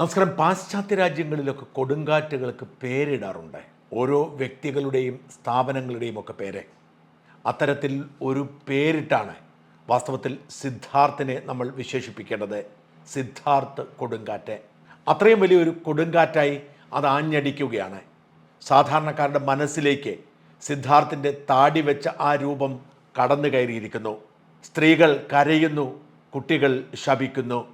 നമസ്കാരം. പാശ്ചാത്യ രാജ്യങ്ങളിലൊക്കെ കൊടുങ്കാറ്റുകൾക്ക് പേരിടാറുണ്ട്. ഓരോ വ്യക്തികളുടെയും സ്ഥാപനങ്ങളുടെയും ഒക്കെ പേര്. അത്തരത്തിൽ ഒരു പേരിട്ടാണ് വാസ്തവത്തിൽ സിദ്ധാർത്ഥിനെ നമ്മൾ വിശേഷിപ്പിക്കേണ്ടത്. സിദ്ധാർത്ഥ് കൊടുങ്കാറ്റ്. അത്രയും വലിയൊരു കൊടുങ്കാറ്റായി അത് ആഞ്ഞടിക്കുകയാണ്. സാധാരണക്കാരുടെ മനസ്സിലേക്ക് സിദ്ധാർത്ഥിന്റെ താടി വെച്ച ആ രൂപം കടന്നു കയറിയിരിക്കുന്നു സ്ത്രീകൾ കരയുന്നു കുട്ടികൾ ശപിക്കുന്നു.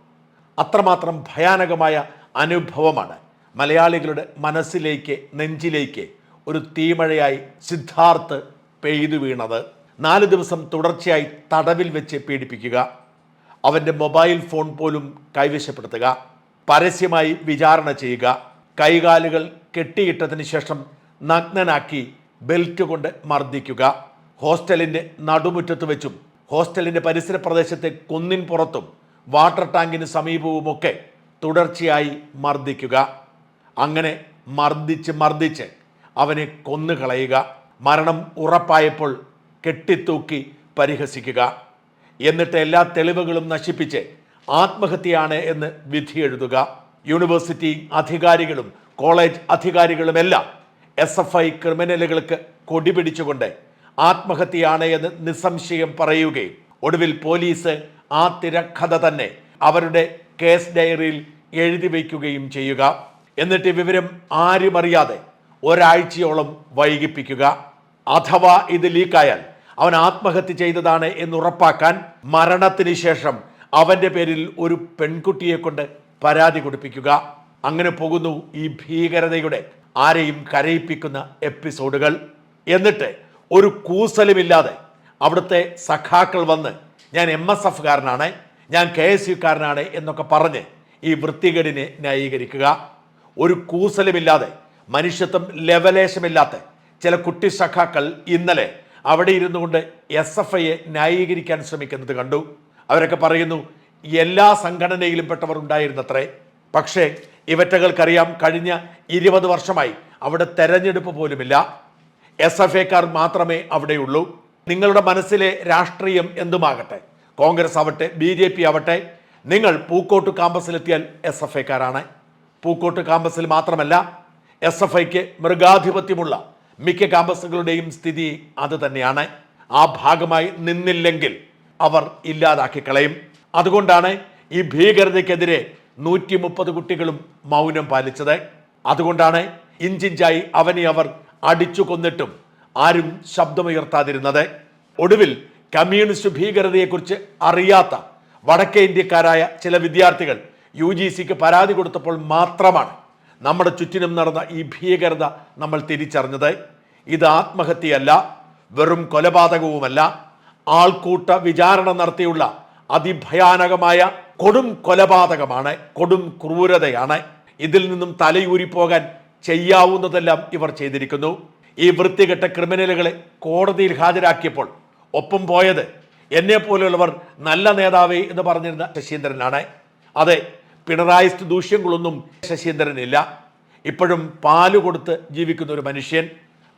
അത്രമാത്രം ഭയാനകമായ അനുഭവമാണ്. മലയാളികളുടെ മനസ്സിലേക്ക് നെഞ്ചിലേക്ക് ഒരു തീമഴയായി സിദ്ധാർത്ഥ് പെയ്തു വീണത്. നാല് ദിവസം തുടർച്ചയായി തടവിൽ വെച്ച് പീഡിപ്പിക്കുക. അവന്റെ മൊബൈൽ ഫോൺ പോലും കൈവശപ്പെടുത്തുക. പരസ്യമായി വിചാരണ ചെയ്യുക. കൈകാലുകൾ കെട്ടിയിട്ടതിന് ശേഷം നഗ്നനാക്കി ബെൽറ്റ് കൊണ്ട് മർദ്ദിക്കുക. ഹോസ്റ്റലിന്റെ നടുമുറ്റത്ത് വെച്ചും ഹോസ്റ്റലിന്റെ പരിസര പ്രദേശത്തെ കുന്നിൻ പുറത്തും വാട്ടർ ടാങ്കിന് സമീപവുമൊക്കെ തുടർച്ചയായി മർദ്ദിക്കുക. അങ്ങനെ മർദ്ദിച്ച് മർദ്ദിച്ച് അവനെ കൊന്നുകളയുക. മരണം ഉറപ്പായപ്പോൾ കെട്ടിത്തൂക്കി പരിഹസിക്കുക. എന്നിട്ട് എല്ലാ തെളിവുകളും നശിപ്പിച്ച് ആത്മഹത്യയാണ് എന്ന് വിധി എഴുതുക. യൂണിവേഴ്സിറ്റി അധികാരികളും കോളേജ് അധികാരികളുമെല്ലാം എസ് എഫ് ഐ ക്രിമിനലുകൾക്ക് കൊടിപിടിച്ചുകൊണ്ട് ആത്മഹത്യയാണ് എന്ന് നിസ്സംശയം പറയുകയും ഒടുവിൽ പോലീസ് ആ തിരക്കഥ തന്നെ അവരുടെ കേസ് ഡയറിയിൽ എഴുതി വയ്ക്കുകയും ചെയ്യുക. എന്നിട്ട് വിവരം ആരും അറിയാതെ ഒരാഴ്ചയോളം വൈകിപ്പിക്കുക. അഥവാ ഇത് ലീക്കായാൽ അവൻ ആത്മഹത്യ ചെയ്തതാണ് എന്ന് ഉറപ്പാക്കാൻ മരണത്തിന് ശേഷം അവന്റെ പേരിൽ ഒരു പെൺകുട്ടിയെ കൊണ്ട് പരാതി കൊടുപ്പിക്കുക. അങ്ങനെ പോകുന്നു ഈ ഭീകരതയുടെ ആരെയും കരയിപ്പിക്കുന്ന എപ്പിസോഡുകൾ. എന്നിട്ട് ഒരു കൂസലുമില്ലാതെ അവിടുത്തെ സഖാക്കൾ വന്ന് ഞാൻ എം എസ് എഫുകാരനാണ് ഞാൻ കെ എസ് യുക്കാരനാണ് എന്നൊക്കെ പറഞ്ഞ് ഈ വൃത്തികേടിനെ ന്യായീകരിക്കുക. ഒരു കൂസലുമില്ലാതെ മനുഷ്യത്വം ലെവലേശമില്ലാത്ത ചില കുട്ടി സഖാക്കൾ ഇന്നലെ അവിടെ ഇരുന്നു കൊണ്ട് എസ് എഫ് ഐയെ ന്യായീകരിക്കാൻ ശ്രമിക്കുന്നത് കണ്ടു. അവരൊക്കെ പറയുന്നു എല്ലാ സംഘടനയിലും പെട്ടവർ ഉണ്ടായിരുന്നത്രേ. പക്ഷേ ഇവറ്റകൾക്കറിയാം കഴിഞ്ഞ ഇരുപത് വർഷമായി അവിടെ തെരഞ്ഞെടുപ്പ് പോലുമില്ല. എസ് എഫ് എക്കാർ മാത്രമേ അവിടെയുള്ളൂ. നിങ്ങളുടെ മനസ്സിലെ രാഷ്ട്രീയം എന്തുമാകട്ടെ? കോൺഗ്രസ് ആവട്ടെ ബി ജെ പി ആവട്ടെ നിങ്ങൾ പൂക്കോട്ട് കാമ്പസിലെത്തിയാൽ എസ് എഫ് ഐക്കാരാണ്. പൂക്കോട്ട് കാമ്പസിൽ മാത്രമല്ല എസ് എഫ് ഐക്ക് മൃഗാധിപത്യമുള്ള മിക്ക കാമ്പസുകളുടെയും സ്ഥിതി അത് തന്നെയാണ്. ആ ഭാഗമായി നിന്നില്ലെങ്കിൽ അവർ ഇല്ലാതാക്കി കളയും. അതുകൊണ്ടാണ് ഈ ഭീകരതയ്ക്കെതിരെ നൂറ്റി മുപ്പത് കുട്ടികളും മൗനം പാലിച്ചത്. അതുകൊണ്ടാണ് ഇഞ്ചിഞ്ചായി അവനെ അവർ അടിച്ചു കൊന്നിട്ടും ആരും ശബ്ദമുയർത്താതിരുന്നത്. ഒടുവിൽ കമ്മ്യൂണിസ്റ്റ് ഭീകരതയെക്കുറിച്ച് അറിയാത്ത വടക്കേ ഇന്ത്യക്കാരായ ചില വിദ്യാർത്ഥികൾ യു ജി സിക്ക് പരാതി കൊടുത്തപ്പോൾ മാത്രമാണ് നമ്മുടെ ചുറ്റിനും നടന്ന ഈ ഭീകരത നമ്മൾ തിരിച്ചറിഞ്ഞത്. ഇത് ആത്മഹത്യയല്ല വെറും കൊലപാതകവുമല്ല. ആൾക്കൂട്ട വിചാരണ നടത്തിയുള്ള അതിഭയാനകമായ കൊടും കൊലപാതകമാണ് കൊടും ക്രൂരതയാണ്. ഇതിൽ നിന്നും തലയൂരിപ്പോകാൻ ചെയ്യാവുന്നതെല്ലാം ഇവർ ചെയ്തിരിക്കുന്നു. ഈ വൃത്തികെട്ട ക്രിമിനലുകളെ കോടതിയിൽ ഹാജരാക്കിയപ്പോൾ ഒപ്പം പോയത് എന്നെ പോലെയുള്ളവർ നല്ല നേതാവ് എന്ന് പറഞ്ഞിരുന്ന ശശീന്ദ്രനാണ്. അതെ പിണറായിസ്റ്റ് ദൂഷ്യങ്ങളൊന്നും ശശീന്ദ്രനില്ല. ഇപ്പോഴും പാൽ കൊടുത്ത് ജീവിക്കുന്ന ഒരു മനുഷ്യൻ.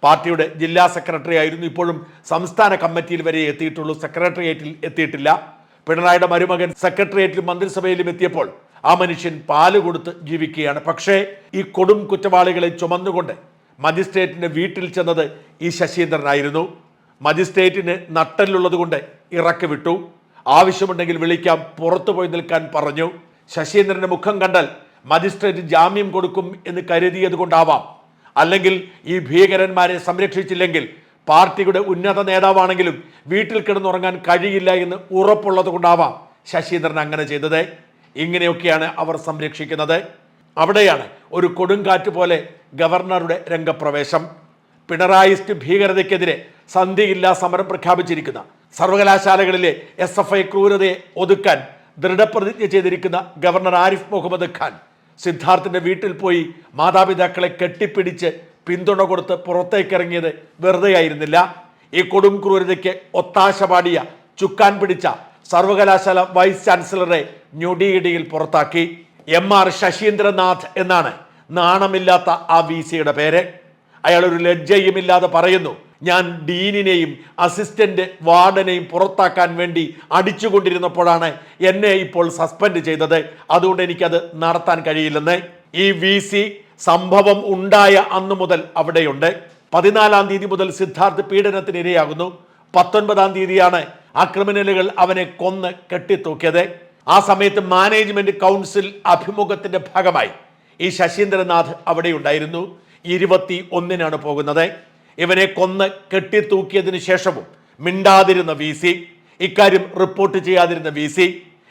പാർട്ടിയുടെ ജില്ലാ സെക്രട്ടറി ആയിരുന്നു. ഇപ്പോഴും സംസ്ഥാന കമ്മിറ്റിയിൽ വരെ എത്തിയിട്ടുള്ളൂ. സെക്രട്ടേറിയറ്റിൽ എത്തിയിട്ടില്ല. പിണറായിയുടെ മരുമകൻ സെക്രട്ടേറിയറ്റിലും മന്ത്രിസഭയിലും എത്തിയപ്പോൾ ആ മനുഷ്യൻ പാൽ കൊടുത്ത് ജീവിക്കുകയാണ്. പക്ഷേ ഈ കൊടും കുറ്റവാളികളെ ചുമന്നുകൊണ്ട് മജിസ്ട്രേറ്റിന്റെ വീട്ടിൽ ചെന്നത് ഈ ശശീന്ദ്രനായിരുന്നു. മജിസ്ട്രേറ്റിന് നട്ടലുള്ളത് കൊണ്ട് ഇറക്കി വിട്ടു. ആവശ്യമുണ്ടെങ്കിൽ വിളിക്കാം. പുറത്തു പോയി നിൽക്കാൻ പറഞ്ഞു. ശശീന്ദ്രന്റെ മുഖം കണ്ടാൽ മജിസ്ട്രേറ്റ് ജാമ്യം കൊടുക്കും എന്ന് കരുതിയത് കൊണ്ടാവാം. അല്ലെങ്കിൽ ഈ ഭീകരന്മാരെ സംരക്ഷിച്ചില്ലെങ്കിൽ പാർട്ടിയുടെ ഉന്നത നേതാവാണെങ്കിലും വീട്ടിൽ കിടന്നുറങ്ങാൻ കഴിയില്ല എന്ന് ഉറപ്പുള്ളത് കൊണ്ടാവാം ശശീന്ദ്രൻ അങ്ങനെ ചെയ്തത്. ഇങ്ങനെയൊക്കെയാണ് അവർ സംരക്ഷിക്കുന്നത്. അവിടെയാണ് ഒരു കൊടുങ്കാറ്റ് പോലെ ഗവർണറുടെ രംഗപ്രവേശം. പിണറായിസ്റ്റ് ഭീകരതയ്ക്കെതിരെ സന്ധിയില്ലാ സമരം പ്രഖ്യാപിച്ചിരിക്കുന്ന സർവകലാശാലകളിലെ എസ് എഫ് ഐ ക്രൂരതയെ ഒതുക്കാൻ ദൃഢപ്രതിജ്ഞ ചെയ്തിരിക്കുന്ന ഗവർണർ ആരിഫ് മുഹമ്മദ് ഖാൻ സിദ്ധാർത്ഥിന്റെ വീട്ടിൽ പോയി മാതാപിതാക്കളെ കെട്ടിപ്പിടിച്ച് പിന്തുണ കൊടുത്ത് പുറത്തേക്കിറങ്ങിയത് വെറുതെയായിരുന്നില്ല. ഈ കൊടും ക്രൂരതയ്ക്ക് ഒത്താശ പാടിയ ചുക്കാൻ പിടിച്ച സർവകലാശാല വൈസ് ചാൻസലറെ ഞൊടിയിടിയിൽ പുറത്താക്കി. എം ആർ ശശീന്ദ്രനാഥ് എന്നാണ്. നാണമില്ലാത്ത ആ വി സിയുടെ പേര്. അയാൾ ഒരു ലജ്ജയുമില്ലാതെ പറയുന്നു ഞാൻ ഡീനിനെയും അസിസ്റ്റന്റ് വാർഡനെയും പുറത്താക്കാൻ വേണ്ടി അടിച്ചുകൊണ്ടിരുന്നപ്പോഴാണ് എന്നെ ഇപ്പോൾ സസ്പെൻഡ് ചെയ്തത്. അതുകൊണ്ട് എനിക്കത് നടത്താൻ കഴിയില്ലെന്ന്. ഈ വി സി സംഭവം ഉണ്ടായ അന്ന് മുതൽ അവിടെയുണ്ട്. പതിനാലാം തീയതി മുതൽ സിദ്ധാർത്ഥ് പീഡനത്തിന് ഇരയാകുന്നു. പത്തൊൻപതാം തീയതിയാണ് ആ ക്രിമിനലുകൾ അവനെ കൊന്ന് കെട്ടിത്തൂക്കിയത്. ആ സമയത്ത് മാനേജ്മെന്റ് കൗൺസിൽ അഭിമുഖത്തിന്റെ ഭാഗമായി. ഈ ശശീന്ദ്രനാഥ് അവിടെ ഉണ്ടായിരുന്നു ഇരുപത്തി ഒന്നിനാണ് പോകുന്നത്. ഇവനെ കൊന്ന് കെട്ടിത്തൂക്കിയതിനു ശേഷവും മിണ്ടാതിരുന്ന വി സി ഇക്കാര്യം റിപ്പോർട്ട് ചെയ്യാതിരുന്ന വി സി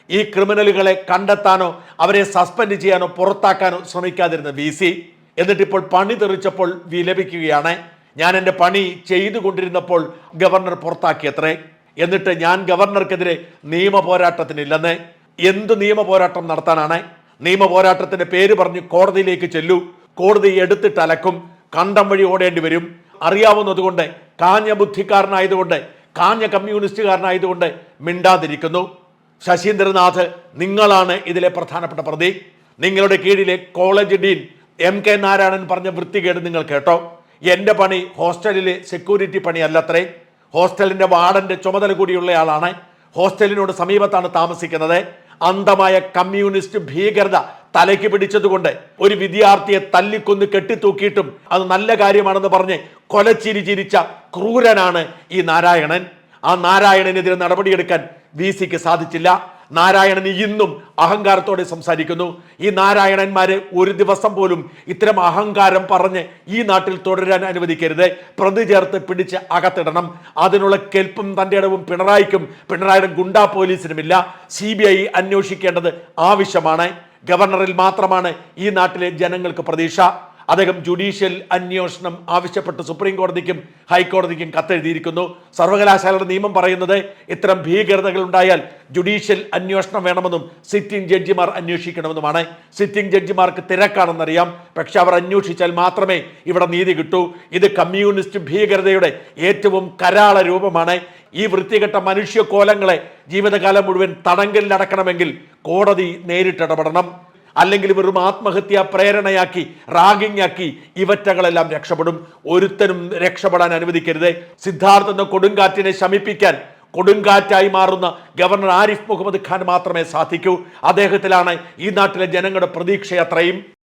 ഈ ക്രിമിനലുകളെ കണ്ടെത്താനോ അവരെ സസ്പെൻഡ് ചെയ്യാനോ പുറത്താക്കാനോ ശ്രമിക്കാതിരുന്ന വി സി എന്നിട്ടിപ്പോൾ പണി തെറിച്ചപ്പോൾ വിലപിക്കുകയാണ് ഞാൻ എന്റെ പണി ചെയ്തുകൊണ്ടിരുന്നപ്പോൾ ഗവർണർ പുറത്താക്കിയത്രേ. എന്നിട്ട് ഞാൻ ഗവർണർക്കെതിരെ നിയമ പോരാട്ടത്തിനില്ലെന്ന് എന്ത് നിയമ പോരാട്ടം നടത്താനാണ്? നിയമ പോരാട്ടത്തിന്റെ പേര് പറഞ്ഞ് കോടതിയിലേക്ക് ചെല്ലൂ. കോടതി എടുത്തിട്ട് അലക്കും. കണ്ടം വഴി ഓടേണ്ടി വരും. അറിയാവുന്നതുകൊണ്ട് കാഞ്ഞ ബുദ്ധിക്കാരനായതുകൊണ്ട് കാഞ്ഞ കമ്മ്യൂണിസ്റ്റുകാരനായതുകൊണ്ട് മിണ്ടാതിരിക്കുന്നു. ശശീന്ദ്രനാഥ് നിങ്ങളാണ് ഇതിലെ പ്രധാനപ്പെട്ട പ്രതി. നിങ്ങളുടെ കീഴിലെ college dean M K Narayanan പറഞ്ഞ വൃത്തികേട് നിങ്ങൾ കേട്ടോ. എന്റെ പണി ഹോസ്റ്റലിലെ സെക്യൂരിറ്റി പണി അല്ലത്രേ ഹോസ്റ്റലിന്റെ വാർഡന്റെ ചുമതല കൂടിയുള്ളയാളാണ്. ഹോസ്റ്റലിനോട് സമീപത്താണ് താമസിക്കുന്നത്. അന്ധമായ കമ്മ്യൂണിസ്റ്റ് ഭീകരത തലയ്ക്ക് പിടിച്ചതുകൊണ്ട് ഒരു വിദ്യാർത്ഥിയെ തല്ലിക്കൊന്ന് കെട്ടിത്തൂക്കിയിട്ടും അത് നല്ല കാര്യമാണെന്ന് പറഞ്ഞ് കൊലച്ചിരി ചിരിച്ച ക്രൂരനാണ് ഈ നാരായണൻ. ആ നാരായണനെതിരെ നടപടിയെടുക്കാൻ വി സിക്ക് സാധിച്ചില്ല. നാരായണൻ ഇന്നും അഹങ്കാരത്തോടെ സംസാരിക്കുന്നു. ഈ നാരായണന്മാരെ ഒരു ദിവസം പോലും ഇത്തരം അഹങ്കാരം പറഞ്ഞ് ഈ നാട്ടിൽ തുടരാൻ അനുവദിക്കരുത്. പ്രതി ചേർത്ത് പിടിച്ച് അകത്തിടണം. അതിനുള്ള കെൽപ്പും തന്റെ ഇടവും പിണറായിക്കും പിണറായിയുടെ ഗുണ്ടാ പോലീസിനുമില്ല. സി ബി ഐ അന്വേഷിക്കേണ്ടത് ആവശ്യമാണ്. ഗവർണറിൽ മാത്രമാണ് ഈ നാട്ടിലെ ജനങ്ങൾക്ക് പ്രതീക്ഷ. അദ്ദേഹം ജുഡീഷ്യൽ അന്വേഷണം ആവശ്യപ്പെട്ട് സുപ്രീം കോടതിക്കും ഹൈക്കോടതിക്കും കത്തെഴുതിയിരിക്കുന്നു. സർവകലാശാലയുടെ നിയമം പറയുന്നത് ഇത്തരം ഭീകരതകൾ ഉണ്ടായാൽ ജുഡീഷ്യൽ അന്വേഷണം വേണമെന്നും സിറ്റിംഗ് ജഡ്ജിമാർ അന്വേഷിക്കണമെന്നുമാണ്. സിറ്റിംഗ് ജഡ്ജിമാർക്ക് തിരക്കാണെന്നറിയാം. പക്ഷെ അവർ അന്വേഷിച്ചാൽ മാത്രമേ ഇവിടെ നീതി കിട്ടൂ. ഇത് കമ്മ്യൂണിസ്റ്റ് ഭീകരതയുടെ ഏറ്റവും കരാള രൂപമാണ്. ഈ വൃത്തികെട്ട മനുഷ്യ കോലങ്ങളെ ജീവിതകാലം മുഴുവൻ തടങ്കലിലടക്കണമെങ്കിൽ കോടതി നേരിട്ടിടപെടണം അല്ലെങ്കിൽ വെറും ആത്മഹത്യ പ്രേരണയാക്കി റാഗിംഗ് ആക്കി ഇവറ്റകളെല്ലാം രക്ഷപ്പെടും. ഒരുത്തനും രക്ഷപ്പെടാൻ അനുവദിക്കരുത്. സിദ്ധാർത്ഥ കൊടുങ്കാറ്റിനെ ശമിപ്പിക്കാൻ കൊടുങ്കാറ്റായി മാറുന്ന ഗവർണർ ആരിഫ് മുഹമ്മദ് ഖാൻ മാത്രമേ സാധിക്കൂ. അദ്ദേഹത്തിലാണ് ഈ നാട്ടിലെ ജനങ്ങളുടെ പ്രതീക്ഷ അത്രയും.